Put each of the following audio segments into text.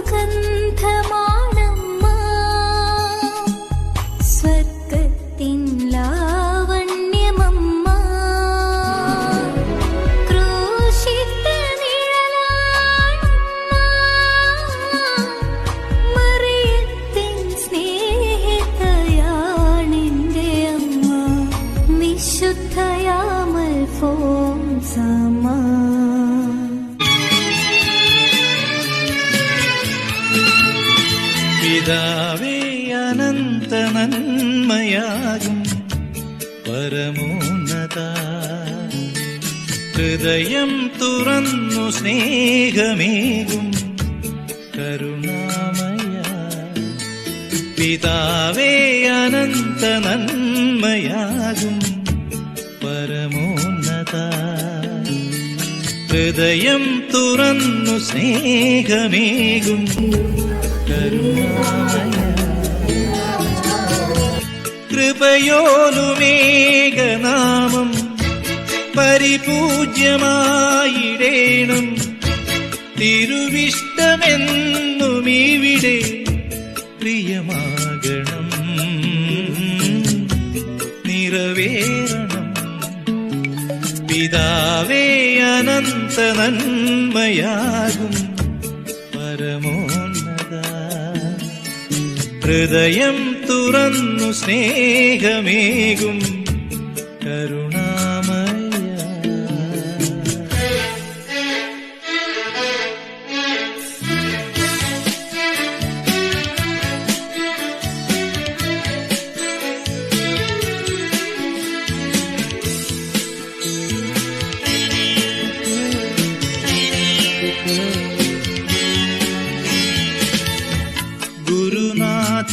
സുഗന്ധമാണമ്മ സ്വർഗത്തിൻ ലാവണ്യമമ്മ. ക്രൂശിത നിഴലാണമ്മ. മറിയത്തിൻ സ്നേഹിതയാണെന്റെ അമ്മ. വിശുദ്ധയാമൽ ഫോൻസമ്മ പിതാവേ അനന്ത നന്മയാകും. പരമോന്നത. ഹൃദയം തുറന്നു സ്നേഹമേകും. കരുണാമയ. പിതാവേ അനന്ത നന്മയാകും. പരമോന്നത. ഹൃദയം തുറന്നു സ്നേഹമേകും. കൃപയോനുമേകനാമം പരിപൂജ്യമായിടേണം. തിരുവിഷ്ടമെന്നും ഇവിടെ പ്രിയമാകണം. നിറവേറണം. പിതാവേ അനന്ത നന്മയാകും പരമോന്നത ഹൃദയം തുറന്നു സ്നേഹമേകും കരുണാമയ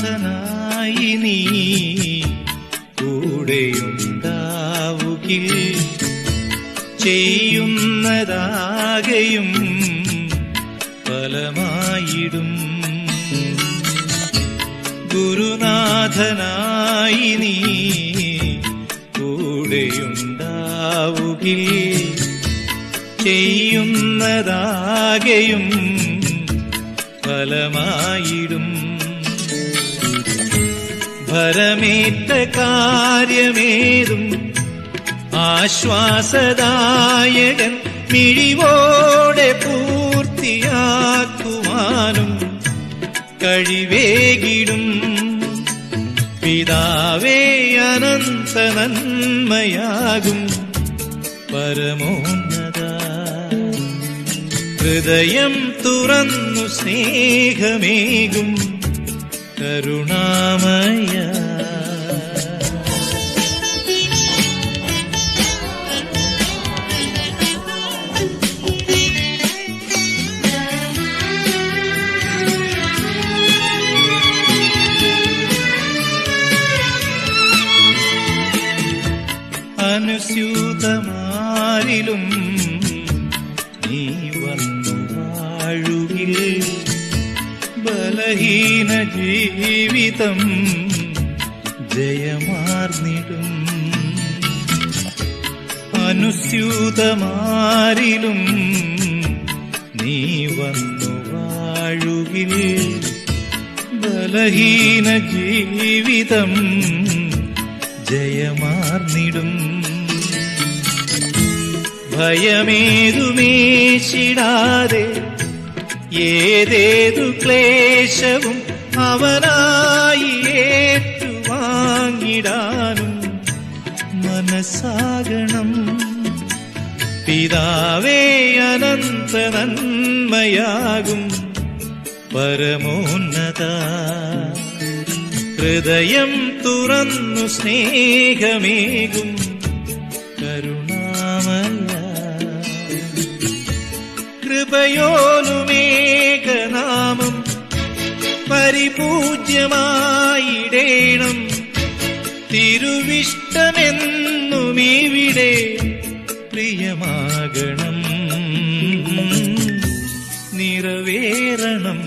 ഗുരുനാഥനായി നീ കൂടെയുണ്ടാവുകിൽ ചെയ്യുന്നതാകെയും ഫലമായിടും. ഗുരുനാഥനായി നീ കൂടെയുണ്ടാവുകിൽ ചെയ്യുന്നതാകെയും ഫലമായിടും. ഭരമേറ്റ കാര്യമേതും ആശ്വാസദായകൻ മിഴിവോടെ പൂർത്തിയാക്കുവാനും കഴിവേകിടും. പിതാവേ അനന്ത നന്മയാകും പരമോന്നത. ഹൃദയം തുറന്നു സ്നേഹമേകും. കരുണാമയ. അനുസ്യൂതമാരിലും നീ വന്നു വാഴുകിൽ ബലഹീന ജീവിതം ജയമാർന്നിടും. അനുസ്യൂതമാരിലും നീ വന്നു വാഴുകിൽ ബലഹീന ജീവിതം ജയമാർന്നിടും. ഭയമേതുമേശിടാതെ ഏതേതു ക്ലേശവും അവനായി ഏറ്റുവാങ്ങിടാനും മനസ്സാകണം. പിതാവേ അനന്ത നന്മയാകും പരമോന്നത. ഹൃദയം തുറന്നു സ്നേഹമേകും കരുണാമല്ല കൃപയോനുമേകനാമം പരിപൂജ്യമായിടേണം. തിരുവിഷ്ടമെന്നും ഇവിടെ പ്രിയമാകണം. നിറവേറണം.